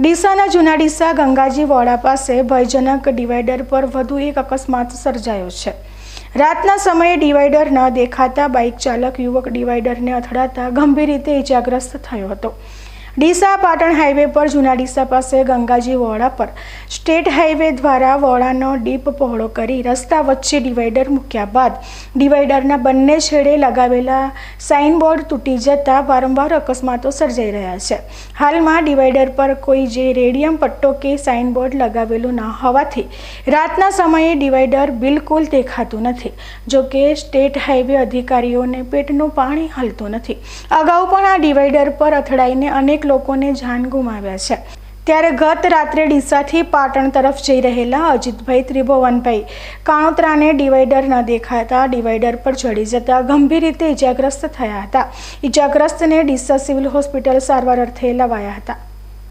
ડીસાના જૂના ડીસા ગંગાજી વોડા પાસે ભયજનક ડિવાઈડર પર વધુ એક અકસ્માત સર્જાયો છે. રાતના સમયે ડિવાઈડર ન દેખાતા બાઇક ચાલક યુવક ડિવાઈડરને અથડાતા ગંભીર રીતે ઇજાગ્રસ્ત થયો હતો. ડીસા પાટણ હાઈવે પર જૂના ડીસા પાસે ગંગાજી વોડા પર સ્ટેટ હાઈવે દ્વારા વોડાનો ડીપ પહોળો કરી રસ્તા વચ્ચે ડિવાઈડર મૂક્યા બાદ ડિવાઈડરના બંને છેડે લગાવેલા સાઇનબોર્ડ તૂટી જતા વારંવાર અકસ્માતો સર્જાઈ રહ્યા છે. હાલમાં ડિવાઈડર પર કોઈ જે રેડિયમ પટ્ટો કે સાઇનબોર્ડ લગાવેલું ન હોવાથી રાતના સમયે ડિવાઈડર બિલકુલ દેખાતું નથી જોકે સ્ટેટ હાઈવે અધિકારીઓને પેટનું પાણી હલતું નથી. અગાઉ પણ આ ડિવાઈડર પર અથડાઈને અનેક લોકોને જાન ગુમાવ્યા છે. ત્યારે ગત રાત્રે ડીસાથી પાટણ તરફ જઈ રહેલા અજીતભાઈ ત્રિભુવનભાઈ કાણોતરાને ડિવાઈડર ન દેખાતા ડિવાઈડર પર ચડી જતા ગંભીર રીતે ઇજાગ્રસ્ત થયા હતા. ઇજાગ્રસ્તને ડીસા સિવિલ હોસ્પિટલ સારવાર અર્થે લવાયા હતા.